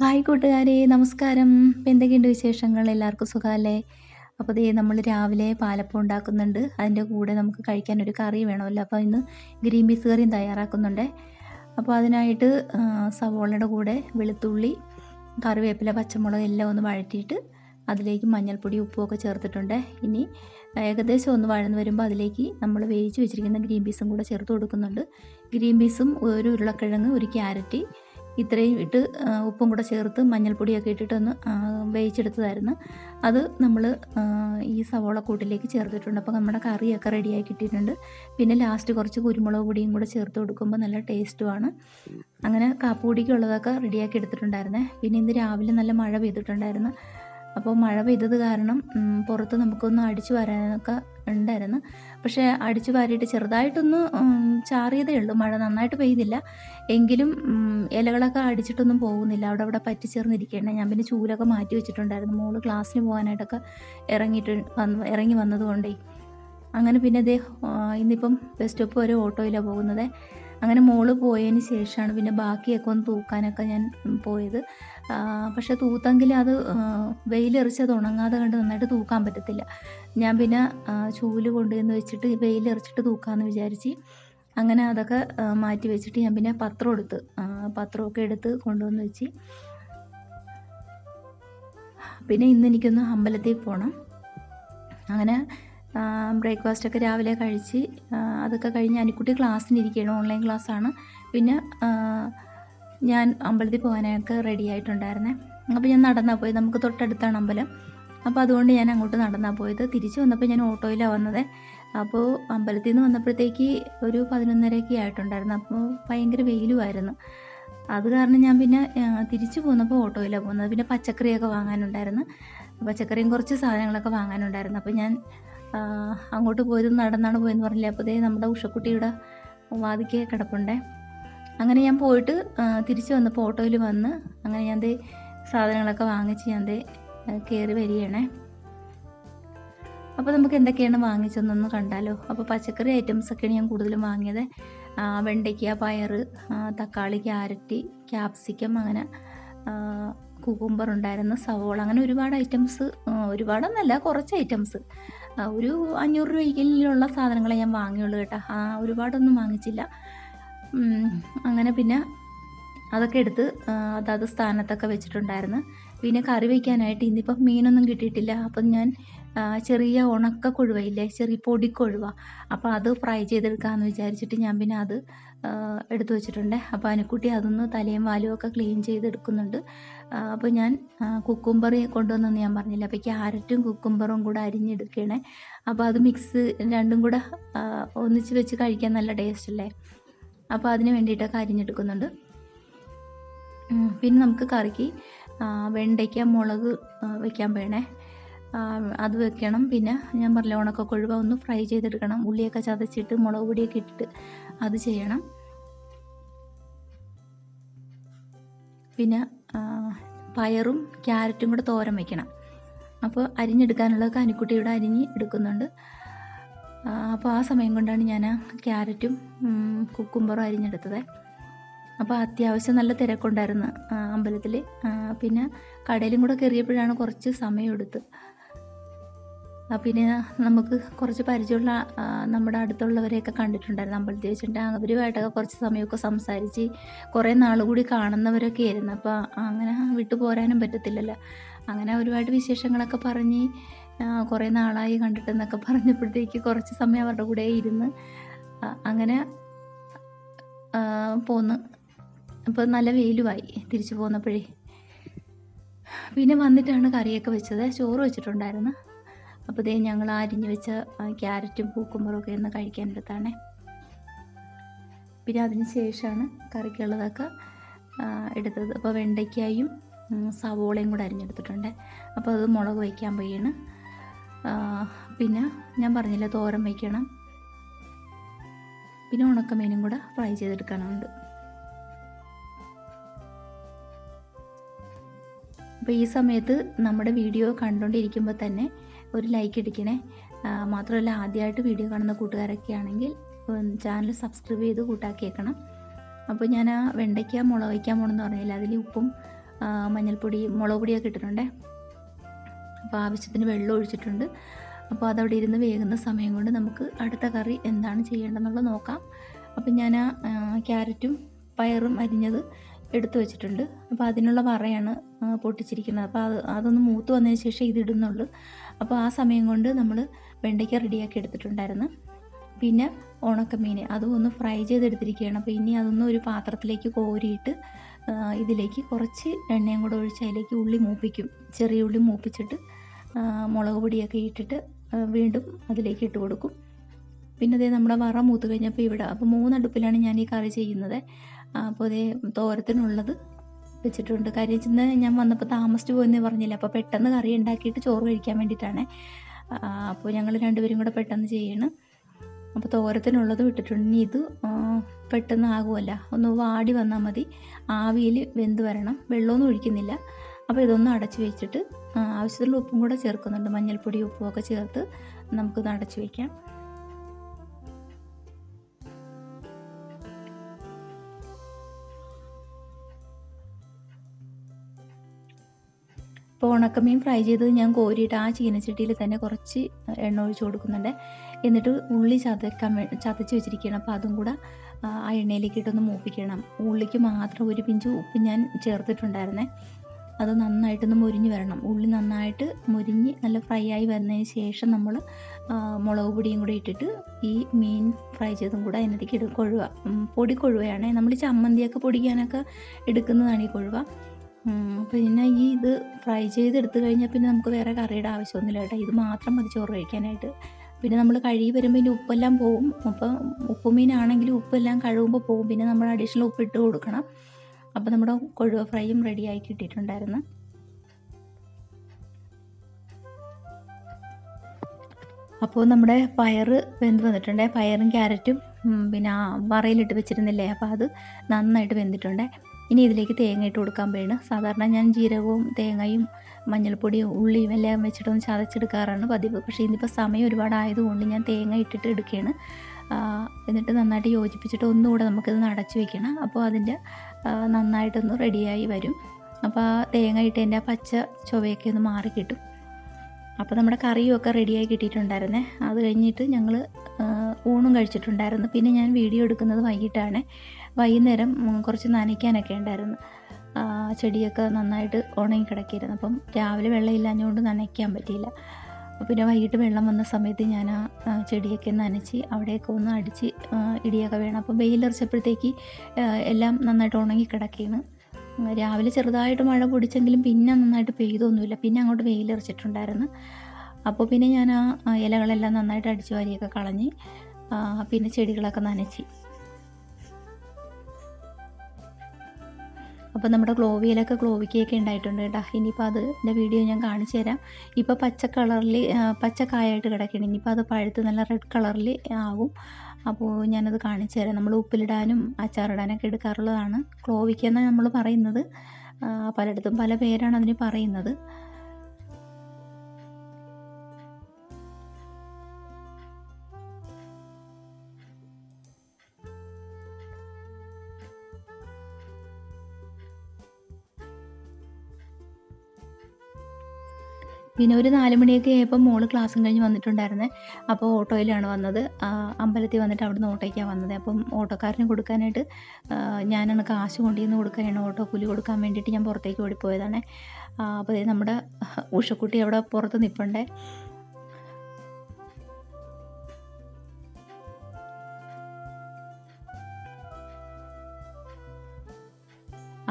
Hi കൂട്ടുകാരെ നമസ്കാരം. എന്തൊക്കെയുണ്ട് വിശേഷങ്ങൾ? എല്ലാവർക്കും സുഖമല്ലേ? അപ്പോൾ ദേ നമ്മൾ രാവിലെ പാലപ്പം ഉണ്ടാക്കുന്നുണ്ട്. അതിന്റെ കൂടെ നമുക്ക് കഴിക്കാൻ ഒരു കറി വേണമല്ലോ. അപ്പോൾ ഇന്ന് ഗ്രീൻ പീസ് കറിയും തയ്യാറാക്കുന്നുണ്ട്. അപ്പോൾ അതിനായിട്ട് സവോളയുടെ കൂടെ വെളുത്തുള്ളി കറിവേപ്പില പച്ചമുളക് എല്ലാം ഒന്ന് വഴറ്റിയിട്ട് അതിലേക്ക് മഞ്ഞൾപ്പൊടി ഉപ്പുമൊക്കെ ചേർത്തിട്ടുണ്ട്. ഇനി ഏകദേശം ഒന്ന് വഴന്ന് വരുമ്പോൾ അതിലേക്ക് നമ്മൾ വേവിച്ച് വെച്ചിരിക്കുന്ന ഗ്രീൻ പീസും കൂടെ ചേർത്ത് കൊടുക്കുന്നുണ്ട്. ഗ്രീൻ പീസും ഒരു ഉരുളക്കിഴങ്ങ് ഒരു ക്യാരറ്റ് ഇത്രയും ഇട്ട് ഉപ്പും കൂടെ ചേർത്ത് മഞ്ഞൾപ്പൊടിയൊക്കെ ഇട്ടിട്ടൊന്ന് വേവിച്ചെടുത്തതായിരുന്നു. അത് നമ്മൾ ഈ സവോള കൂട്ടിലേക്ക് ചേർത്തിട്ടുണ്ട്. അപ്പോൾ നമ്മുടെ കറിയൊക്കെ റെഡിയായി കിട്ടിയിട്ടുണ്ട്. പിന്നെ ലാസ്റ്റ് കുറച്ച് കുരുമുളക് പൊടിയും കൂടെ ചേർത്ത് കൊടുക്കുമ്പോൾ നല്ല ടേസ്റ്റുമാണ് അങ്ങനെ കാപ്പുപൊടിക്കുള്ളതൊക്കെ റെഡിയാക്കി എടുത്തിട്ടുണ്ടായിരുന്നേ. പിന്നെ ഇന്ന് രാവിലെ നല്ല മഴ പെയ്തിട്ടുണ്ടായിരുന്നു. അപ്പോൾ മഴ പെയ്തത് കാരണം പുറത്ത് നമുക്കൊന്ന് അടിച്ചു വരാനൊക്കെ ഉണ്ടായിരുന്നു. പക്ഷേ അടിച്ചു വാരിയിട്ട് ചെറുതായിട്ടൊന്ന് ചാറിയതേ ഉള്ളൂ. മഴ നന്നായിട്ട് പെയ്തില്ല. എങ്കിലും ഇലകളൊക്കെ അടിച്ചിട്ടൊന്നും പോകുന്നില്ല. അവിടെ അവിടെ പറ്റിച്ചേർന്നിരിക്കുകയാണ് ഞാൻ പിന്നെ ചൂലൊക്കെ മാറ്റി വെച്ചിട്ടുണ്ടായിരുന്നു. മോൾ ക്ലാസ്സിന് പോകാനായിട്ടൊക്കെ ഇറങ്ങിയിട്ട് വന്ന് ഇറങ്ങി വന്നതുകൊണ്ടേ. അങ്ങനെ പിന്നെ ഇതേ ഇന്നിപ്പം ബസ് സ്റ്റോപ്പ് വരെ ഓട്ടോയിലാണ് പോകുന്നത്. അങ്ങനെ മോൾ പോയതിന് ശേഷമാണ് പിന്നെ ബാക്കിയൊക്കെ ഒന്ന് തൂക്കാനൊക്കെ ഞാൻ പോയത്. പക്ഷെ തൂത്തെങ്കിൽ അത് വെയിലെറിച്ചത് വെയിലെറിച്ച് ഉണങ്ങാതെ കണ്ട് നന്നായിട്ട് തൂക്കാൻ പറ്റത്തില്ല. ഞാൻ പിന്നെ ചൂൽ കൊണ്ടുവന്ന് വെച്ചിട്ട് വെയിലെറിച്ചിട്ട് തൂക്കാമെന്ന് വിചാരിച്ച് അങ്ങനെ അതൊക്കെ മാറ്റി വെച്ചിട്ട് ഞാൻ പിന്നെ പത്രം എടുത്ത് പത്രമൊക്കെ എടുത്ത് കൊണ്ടുവന്ന് വെച്ച്. പിന്നെ ഇന്ന് എനിക്കൊന്ന് അമ്പലത്തിൽ പോകണം അങ്ങനെ ബ്രേക്ക്ഫാസ്റ്റ് ഒക്കെ രാവിലെ കഴിച്ച് അതൊക്കെ കഴിഞ്ഞ് അനിക്കുട്ടി ക്ലാസ്സിന് ഇരിക്കുകയാണ് ഓൺലൈൻ ക്ലാസ്സാണ് പിന്നെ ഞാൻ അമ്പലത്തിൽ പോകാനൊക്കെ റെഡി ആയിട്ടുണ്ടായിരുന്നേ. അപ്പോൾ ഞാൻ നടന്നാൽ പോയത്. നമുക്ക് തൊട്ടടുത്താണ് അമ്പലം. അപ്പോൾ അതുകൊണ്ട് ഞാൻ അങ്ങോട്ട് നടന്നാൽ പോയത്. തിരിച്ച് വന്നപ്പോൾ ഞാൻ ഓട്ടോയിലാണ് വന്നത്. അപ്പോൾ അമ്പലത്തിൽ നിന്ന് വന്നപ്പോഴത്തേക്ക് ഒരു പതിനൊന്നരയൊക്കെ ആയിട്ടുണ്ടായിരുന്നു. അപ്പോൾ ഭയങ്കര വെയിലുമായിരുന്നു. അത് കാരണം ഞാൻ പിന്നെ തിരിച്ചു പോന്നപ്പോൾ ഓട്ടോയിലാണ് പോകുന്നത് പിന്നെ പച്ചക്കറിയൊക്കെ വാങ്ങാനുണ്ടായിരുന്നു. പച്ചക്കറിയും കുറച്ച് സാധനങ്ങളൊക്കെ വാങ്ങാനുണ്ടായിരുന്നു. അപ്പോൾ ഞാൻ അങ്ങോട്ട് പോയത് നടന്നാണ് പോയെന്ന് പറഞ്ഞില്ലേ? അപ്പോൾ ദേ നമ്മുടെ ഉഷക്കുട്ടിയുടെ വാതിക്കെ കിടപ്പുണ്ടേ. അങ്ങനെ ഞാൻ പോയിട്ട് തിരിച്ചു വന്നപ്പോൾ ഓട്ടോയിൽ വന്ന് അങ്ങനെ ഞാൻ ദേ സാധനങ്ങളൊക്കെ വാങ്ങിച്ച് ഞാൻ ദേ കയറി വരികയാണേ. അപ്പോൾ നമുക്ക് എന്തൊക്കെയാണ് വാങ്ങിച്ചതെന്നൊന്ന് കണ്ടാലോ. അപ്പോൾ പച്ചക്കറി ഐറ്റംസ് ഒക്കെയാണ് ഞാൻ കൂടുതലും വാങ്ങിയത്. വെണ്ടയ്ക്ക പയർ തക്കാളി ക്യാരറ്റ് ക്യാപ്സിക്കം അങ്ങനെ കുക്കുംബർ ഉണ്ടായിരുന്നു സവോള അങ്ങനെ ഒരുപാട് ഐറ്റംസ് ഒരുപാടൊന്നല്ല കുറച്ച് ഐറ്റംസ്. ഒരു അഞ്ഞൂറ് രൂപയ്ക്കുള്ള സാധനങ്ങളെ ഞാൻ വാങ്ങിയുള്ളൂ കേട്ടോ. ആ, ഒരുപാടൊന്നും വാങ്ങിച്ചില്ല. അങ്ങനെ പിന്നെ അതൊക്കെ എടുത്ത് അതാത് സ്ഥാനത്തൊക്കെ വെച്ചിട്ടുണ്ടായിരുന്നു. പിന്നെ കറി വയ്ക്കാനായിട്ട് ഇന്നിപ്പം മീനൊന്നും കിട്ടിയിട്ടില്ല. അപ്പം ഞാൻ ചെറിയ ഉണക്ക കൊഴുവയില്ലേ? ചെറിയ പൊടിക്കൊഴുവ അപ്പോൾ അത് ഫ്രൈ ചെയ്തെടുക്കാമെന്ന് വിചാരിച്ചിട്ട് ഞാൻ പിന്നെ അത് എടുത്തു വെച്ചിട്ടുണ്ട്. അപ്പോൾ അനുക്കുട്ടി അതൊന്ന് തലയും വാലും ഒക്കെ ക്ലീൻ ചെയ്തെടുക്കുന്നുണ്ട്. അപ്പോൾ ഞാൻ കുക്കുംബറി കൊണ്ടുവന്നെന്ന് ഞാൻ പറഞ്ഞില്ല? അപ്പോൾ ക്യാരറ്റും കുക്കുംബറും കൂടെ അരിഞ്ഞെടുക്കണേ. അപ്പോൾ അത് മിക്സ് രണ്ടും കൂടെ ഒന്നിച്ച് വെച്ച് കഴിക്കാൻ നല്ല ടേസ്റ്റ് അല്ലേ? അപ്പോൾ അതിന് വേണ്ടിയിട്ടൊക്കെ അരിഞ്ഞെടുക്കുന്നുണ്ട്. പിന്നെ നമുക്ക് കറിക്ക് വെണ്ടയ്ക്ക മുളക് വയ്ക്കാൻ വേണേ അത് വെക്കണം. പിന്നെ ഞാൻ പറഞ്ഞ ഉണക്ക കൊഴുവ ഒന്ന് ഫ്രൈ ചെയ്തെടുക്കണം. ഉള്ളിയൊക്കെ ചതച്ചിട്ട് മുളക് പൊടിയൊക്കെ ഇട്ടിട്ട് അത് ചെയ്യണം. പിന്നെ പയറും ക്യാരറ്റും കൂടെ തോരൻ വയ്ക്കണം അപ്പോൾ അരിഞ്ഞെടുക്കാനുള്ളതൊക്കെ അനിക്കുട്ടിയുടെ അരിഞ്ഞ് എടുക്കുന്നുണ്ട്. അപ്പോൾ ആ സമയം കൊണ്ടാണ് ഞാൻ ആ ക്യാരറ്റും കുക്കുംബറും അരിഞ്ഞെടുത്തത്. അപ്പോൾ അത്യാവശ്യം നല്ല തിരക്കുണ്ടായിരുന്നു അമ്പലത്തിൽ. പിന്നെ കടയിലും കൂടെ കയറിയപ്പോഴാണ് കുറച്ച് സമയം എടുത്ത് ആ, പിന്നെ നമുക്ക് കുറച്ച് പരിചയമുള്ള നമ്മുടെ അടുത്തുള്ളവരെയൊക്കെ കണ്ടിട്ടുണ്ടായിരുന്നു. അമ്പലത്തിൽ വെച്ചിട്ട് അവരുമായിട്ടൊക്കെ കുറച്ച് സമയമൊക്കെ സംസാരിച്ച് കുറേ നാൾ കൂടി കാണുന്നവരൊക്കെ ആയിരുന്നു. അപ്പോൾ അങ്ങനെ വിട്ടു പോരാനും പറ്റത്തില്ലല്ലോ. അങ്ങനെ ഒരുപാട് വിശേഷങ്ങളൊക്കെ പറഞ്ഞ് കുറേ നാളായി കണ്ടിട്ടെന്നൊക്കെ പറഞ്ഞപ്പോഴത്തേക്ക് കുറച്ച് സമയം അവരുടെ കൂടെ ഇരുന്ന് അങ്ങനെ പോന്ന്. അപ്പോൾ നല്ല വെയിലുമായി തിരിച്ചു പോന്നപ്പോഴേ. പിന്നെ വന്നിട്ടാണ് കറിയൊക്കെ വെച്ചത്. ചോറ് വെച്ചിട്ടുണ്ടായിരുന്നു. അപ്പോൾ ഇതേ ഞങ്ങൾ അരിഞ്ഞ് വെച്ച ക്യാരറ്റും പൂക്കുമ്പറും ഒക്കെ ഒന്ന് കഴിക്കാനെടുത്താണ് പിന്നെ അതിന് ശേഷമാണ് കറിക്കുള്ളതൊക്കെ എടുത്തത്. അപ്പോൾ വെണ്ടയ്ക്കായും സവോളയും കൂടെ അരിഞ്ഞെടുത്തിട്ടുണ്ട്. അപ്പോൾ അത് മുളക് വയ്ക്കാൻ പോയാണ്. പിന്നെ ഞാൻ പറഞ്ഞില്ല തോരൻ വയ്ക്കണം. പിന്നെ ഉണക്കമീനും കൂടെ ഫ്രൈ ചെയ്തെടുക്കാനുണ്ട്. അപ്പോൾ ഈ സമയത്ത് നമ്മുടെ വീഡിയോ കണ്ടുകൊണ്ടിരിക്കുമ്പോൾ തന്നെ ഒരു ലൈക്ക് ഇടിക്കണേ മാത്രമല്ല ആദ്യമായിട്ട് വീഡിയോ കാണുന്ന കൂട്ടുകാരൊക്കെ ആണെങ്കിൽ ചാനൽ സബ്സ്ക്രൈബ് ചെയ്ത് കൂട്ടാക്കിയേക്കണം. അപ്പോൾ ഞാൻ ആ വെണ്ടയ്ക്ക മുളക് വയ്ക്കാൻ പോകണമെന്ന് പറഞ്ഞില്ല അതിൽ ഉപ്പും മഞ്ഞൾപ്പൊടി മുളക് പൊടിയൊക്കെ ഇട്ടിട്ടുണ്ടേ. അപ്പോൾ ആവശ്യത്തിന് വെള്ളം ഒഴിച്ചിട്ടുണ്ട്. അപ്പോൾ അതവിടെ ഇരുന്ന് വേകുന്ന സമയം കൊണ്ട് നമുക്ക് അടുത്ത കറി എന്താണ് ചെയ്യേണ്ടതെന്നുള്ളത് നോക്കാം. അപ്പം ഞാൻ ആ ക്യാരറ്റും പയറും അരിഞ്ഞത് എടുത്തു വെച്ചിട്ടുണ്ട്. അപ്പോൾ അതിനുള്ള വറയാണ് പൊട്ടിച്ചിരിക്കുന്നത്. അപ്പോൾ അത് അതൊന്ന് മൂത്ത് വന്നതിന് ശേഷം ഇതിടുന്നുള്ളൂ അപ്പോൾ ആ സമയം കൊണ്ട് നമ്മൾ വെണ്ടയ്ക്ക റെഡിയാക്കി എടുത്തിട്ടുണ്ടായിരുന്നു. പിന്നെ ഉണക്കമീൻ അതും ഒന്ന് ഫ്രൈ ചെയ്തെടുത്തിരിക്കുകയാണ്. അപ്പോൾ ഇനി അതൊന്ന് ഒരു പാത്രത്തിലേക്ക് കോരിയിട്ട് ഇതിലേക്ക് കുറച്ച് എണ്ണയും കൂടെ ഒഴിച്ച് അതിലേക്ക് ഉള്ളി മൂപ്പിക്കും. ചെറിയ ഉള്ളി മൂപ്പിച്ചിട്ട് മുളക് പൊടിയൊക്കെ ഇട്ടിട്ട് വീണ്ടും അതിലേക്ക് ഇട്ട് കൊടുക്കും. പിന്നെ അതേ നമ്മുടെ വറ മൂത്ത് കഴിഞ്ഞപ്പോൾ ഇവിടെ അപ്പോൾ മൂന്നടുപ്പിലാണ് ഞാൻ ഈ കറി ചെയ്യുന്നത്. അപ്പോൾ അതേ തോരത്തിനുള്ളത് വെച്ചിട്ടുണ്ട്. കാര്യം ചെന്ന് ഞാൻ വന്നപ്പോൾ താമസിച്ചു പോയെന്ന് പറഞ്ഞില്ല? അപ്പോൾ പെട്ടെന്ന് കറി ഉണ്ടാക്കിയിട്ട് ചോറ് കഴിക്കാൻ വേണ്ടിയിട്ടാണ് അപ്പോൾ ഞങ്ങൾ രണ്ടുപേരും കൂടെ പെട്ടെന്ന് ചെയ്യണം. അപ്പോൾ തോരത്തിനുള്ളത് ഇട്ടിട്ടുണ്ട് ഇനി ഇത് പെട്ടെന്ന് ആകുമല്ല ഒന്ന് വാടി വന്നാൽ മതി. ആവിയിൽ വെന്ത് വരണം. വെള്ളമൊന്നും ഒഴിക്കുന്നില്ല. അപ്പോൾ ഇതൊന്ന് അടച്ച് വെച്ചിട്ട് ആവശ്യത്തിലുള്ള ഉപ്പും കൂടെ ചേർക്കുന്നുണ്ട്. മഞ്ഞൾപ്പൊടി ഉപ്പും ഒക്കെ ചേർത്ത് നമുക്കിത് അടച്ച് വയ്ക്കാം ഇപ്പോൾ ഉണക്കമീൻ ഫ്രൈ ചെയ്തത് ഞാൻ കോരിയിട്ട് ആ ചീനച്ചട്ടിയിൽ തന്നെ കുറച്ച് എണ്ണ ഒഴിച്ച് കൊടുക്കുന്നുണ്ട്. എന്നിട്ട് ഉള്ളി ചതക്കാൻ ചതച്ച് വെച്ചിരിക്കുകയാണ്. അപ്പോൾ അതും കൂടെ ആ എണ്ണയിലേക്ക് ഇട്ടൊന്ന് മൂപ്പിക്കണം. ഉള്ളിക്ക് മാത്രം ഒരു പിഞ്ച് ഉപ്പ് ഞാൻ ചേർത്തിട്ടുണ്ടായിരുന്നേ. അത് നന്നായിട്ടൊന്ന് മുരിഞ്ഞ് വരണം. ഉള്ളി നന്നായിട്ട് മുരിഞ്ഞ് നല്ല ഫ്രൈ ആയി വരുന്നതിന് ശേഷം നമ്മൾ മുളക് പൊടിയും കൂടി ഇട്ടിട്ട് ഈ മീൻ ഫ്രൈ ചെയ്തും കൂടെ അതിനകത്തേക്ക് ഇടും. കൊഴുവ. പൊടി കൊഴുവയാണ്. നമ്മൾ ചമ്മന്തിയൊക്കെ പൊടിക്കാനൊക്കെ എടുക്കുന്നതാണ് ഈ കൊഴുവ. പിന്നെ ഈ ഇത് ഫ്രൈ ചെയ്തെടുത്ത് കഴിഞ്ഞാൽ പിന്നെ നമുക്ക് വേറെ കറിയുടെ ആവശ്യമൊന്നുമില്ല കേട്ടോ. ഇത് മാത്രം മതി ചോറ് കഴിക്കാനായിട്ട്. പിന്നെ നമ്മൾ കഴുകി വരുമ്പോൾ ഇതിന്റെ ഉപ്പെല്ലാം പോവും. അപ്പം ഉപ്പുമീനാണെങ്കിലും ഉപ്പെല്ലാം കഴുകുമ്പോൾ പോകും പിന്നെ നമ്മൾ അഡീഷണൽ ഉപ്പ് ഇട്ട് കൊടുക്കണം. അപ്പോൾ നമ്മുടെ കൊഴുവ ഫ്രൈയും റെഡിയായി കിട്ടിയിട്ടുണ്ടായിരുന്നു. അപ്പോൾ നമ്മുടെ പയർ വെന്ത് വന്നിട്ടുണ്ട്. പയറും ക്യാരറ്റും പിന്നെ വറയിലിട്ട് വെച്ചിരുന്നില്ലേ? അപ്പോൾ അത് നന്നായിട്ട് വെന്തിട്ടുണ്ട്. ഇനി ഇതിലേക്ക് തേങ്ങ ഇട്ട് കൊടുക്കാൻ വേണം സാധാരണ ഞാൻ ജീരകവും തേങ്ങയും മഞ്ഞൾപ്പൊടിയും ഉള്ളിയും എല്ലാം വെച്ചിട്ടൊന്ന് ചതച്ചെടുക്കാറാണ് പതിവ്. പക്ഷേ ഇന്നിപ്പോൾ സമയം ഒരുപാട് ആയതുകൊണ്ട് ഞാൻ തേങ്ങ ഇട്ടിട്ട് എടുക്കുകയാണ്. എന്നിട്ട് നന്നായിട്ട് യോജിപ്പിച്ചിട്ട് ഒന്നുകൂടെ നമുക്കിത് നടച്ചു വെക്കണം. അപ്പോൾ അതിന്റെ നന്നായിട്ടൊന്ന് റെഡിയായി വരും. അപ്പോൾ ആ തേങ്ങ ഇട്ടതിന്റെ ആ പച്ച ചുവയൊക്കെ ഒന്ന് മാറി കിട്ടും. അപ്പോൾ നമ്മുടെ കറിയും ഒക്കെ റെഡിയായി കിട്ടിയിട്ടുണ്ടായിരുന്നേ. അത് കഴിഞ്ഞിട്ട് ഞങ്ങൾ ഊണും കഴിച്ചിട്ടുണ്ടായിരുന്നു. പിന്നെ ഞാൻ വീഡിയോ എടുക്കുന്നത് വൈകിട്ടാണ്. വൈകുന്നേരം കുറച്ച് നനയ്ക്കാനൊക്കെ ഉണ്ടായിരുന്നു. ചെടിയൊക്കെ നന്നായിട്ട് ഉണങ്ങി കിടക്കിയിരുന്നു. അപ്പം രാവിലെ വെള്ളം ഇല്ലാഞ്ഞുകൊണ്ട് നനയ്ക്കാൻ പറ്റിയില്ല. പിന്നെ വൈകിട്ട് വെള്ളം വന്ന സമയത്ത് ഞാൻ ആ ചെടിയൊക്കെ നനച്ച് അവിടെയൊക്കെ ഒന്ന് അടിച്ച് ഇടിയൊക്കെ വേണം. അപ്പം വെയിലറിച്ചപ്പോഴത്തേക്ക് എല്ലാം നന്നായിട്ട് ഉണങ്ങി കിടക്കുകയാണ്. രാവിലെ ചെറുതായിട്ട് മഴ പൊടിച്ചെങ്കിലും പിന്നെ നന്നായിട്ട് പെയ്തൊന്നുമില്ല. പിന്നെ അങ്ങോട്ട് വെയിലറിച്ചിട്ടുണ്ടായിരുന്നു അപ്പോൾ പിന്നെ ഞാൻ ആ ഇലകളെല്ലാം നന്നായിട്ട് അടിച്ചു വാരിയൊക്കെ കളഞ്ഞ് പിന്നെ ചെടികളൊക്കെ നനച്ച്. അപ്പോൾ നമ്മുടെ ഗ്ലോവിയിലൊക്കെ ഗ്ലോവിക്കൊക്കെ ഉണ്ടായിട്ടുണ്ട് കേട്ടോ. ഇനിയിപ്പോൾ അത് എന്റെ വീഡിയോ ഞാൻ കാണിച്ചു തരാം. ഇപ്പോൾ പച്ച കളറിൽ പച്ചക്കായായിട്ട് കിടക്കണം ഇനിയിപ്പോൾ അത് പഴുത്ത് നല്ല റെഡ് കളറിൽ ആവും. അപ്പോൾ ഞാനത് കാണിച്ചു തരാം. നമ്മൾ ഉപ്പിലിടാനും അച്ചാറിടാനൊക്കെ എടുക്കാറുള്ളതാണ്. ക്ലോവിക്ക എന്നാണ് നമ്മൾ പറയുന്നത്? പലയിടത്തും പല പേരാണ് അതിന് പറയുന്നത്. പിന്നെ ഒരു നാല് മണിയൊക്കെ ആയപ്പോൾ മോൾ ക്ലാസ്സും കഴിഞ്ഞ് വന്നിട്ടുണ്ടായിരുന്നേ. അപ്പോൾ ഓട്ടോയിലാണ് വന്നത്. അമ്പലത്തിൽ വന്നിട്ട് അവിടുന്ന് ഓട്ടോയ്ക്കാണ് വന്നത്. അപ്പം ഓട്ടോക്കാരന് കൊടുക്കാനായിട്ട് ഞാനാണ് കാശ് കൊണ്ടുവന്ന് കൊടുക്കാനാണ് ഓട്ടോ കൂലി കൊടുക്കാൻ വേണ്ടിയിട്ട് ഞാൻ പുറത്തേക്ക് ഓടിപ്പോയതാണ്. അപ്പോൾ നമ്മുടെ ഉഷക്കുട്ടി അവിടെ പുറത്ത് നിൽപ്പുണ്ടേ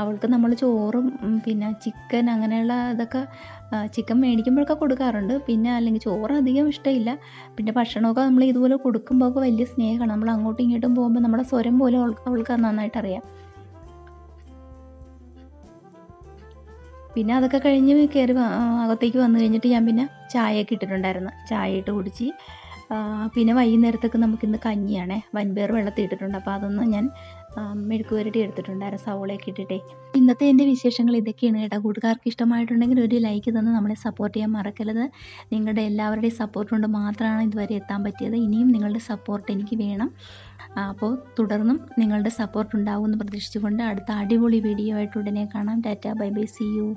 അവൾക്ക് നമ്മൾ ചോറും പിന്നെ ചിക്കൻ അങ്ങനെയുള്ള ഇതൊക്കെ ചിക്കൻ മേടിക്കുമ്പോഴൊക്കെ കൊടുക്കാറുണ്ട്. പിന്നെ അല്ലെങ്കിൽ ചോറ് അധികം ഇഷ്ടമില്ല. പിന്നെ ഭക്ഷണമൊക്കെ നമ്മൾ ഇതുപോലെ കൊടുക്കുമ്പോൾ ഒക്കെ വലിയ സ്നേഹമാണ്. നമ്മൾ അങ്ങോട്ടും ഇങ്ങോട്ടും പോകുമ്പോൾ നമ്മുടെ സ്വരം പോലെ അവൾക്ക് അവൾക്ക് നന്നായിട്ട് അറിയാം. പിന്നെ അതൊക്കെ കഴിഞ്ഞ് കയറി അകത്തേക്ക് വന്നു കഴിഞ്ഞിട്ട് ഞാൻ പിന്നെ ചായയൊക്കെ ഇട്ടിട്ടുണ്ടായിരുന്നു. ചായ ഇട്ട് കുടിച്ച് പിന്നെ വൈകുന്നേരത്തൊക്കെ നമുക്കിന്ന് കഞ്ഞിയാണേ. വൻപേർ വെള്ളത്തിൽ ഇട്ടിട്ടുണ്ട്. അപ്പോൾ അതൊന്ന് ഞാൻ മെഴുക്ക് പുരട്ടി എടുത്തിട്ടുണ്ടായിരുന്നു സവോളയൊക്കെ ഇട്ടിട്ടേ. ഇന്നത്തെ എന്റെ വിശേഷങ്ങൾ ഇതൊക്കെയാണ് കേട്ടോ. കൂട്ടുകാർക്ക് ഇഷ്ടമായിട്ടുണ്ടെങ്കിൽ ഒരു ലൈക്ക് തന്ന് നമ്മളെ സപ്പോർട്ട് ചെയ്യാൻ മറക്കരുത്. നിങ്ങളുടെ എല്ലാവരുടെയും സപ്പോർട്ട് കൊണ്ട് മാത്രമാണ് ഇതുവരെ എത്താൻ പറ്റിയത്. ഇനിയും നിങ്ങളുടെ സപ്പോർട്ട് എനിക്ക് വേണം. അപ്പോൾ തുടർന്നും നിങ്ങളുടെ സപ്പോർട്ട് ഉണ്ടാകുമെന്ന് പ്രതീക്ഷിച്ചുകൊണ്ട് അടുത്ത അടിപൊളി വീഡിയോ ആയിട്ട് ഉടനെ കാണാം. Tata bye bye see you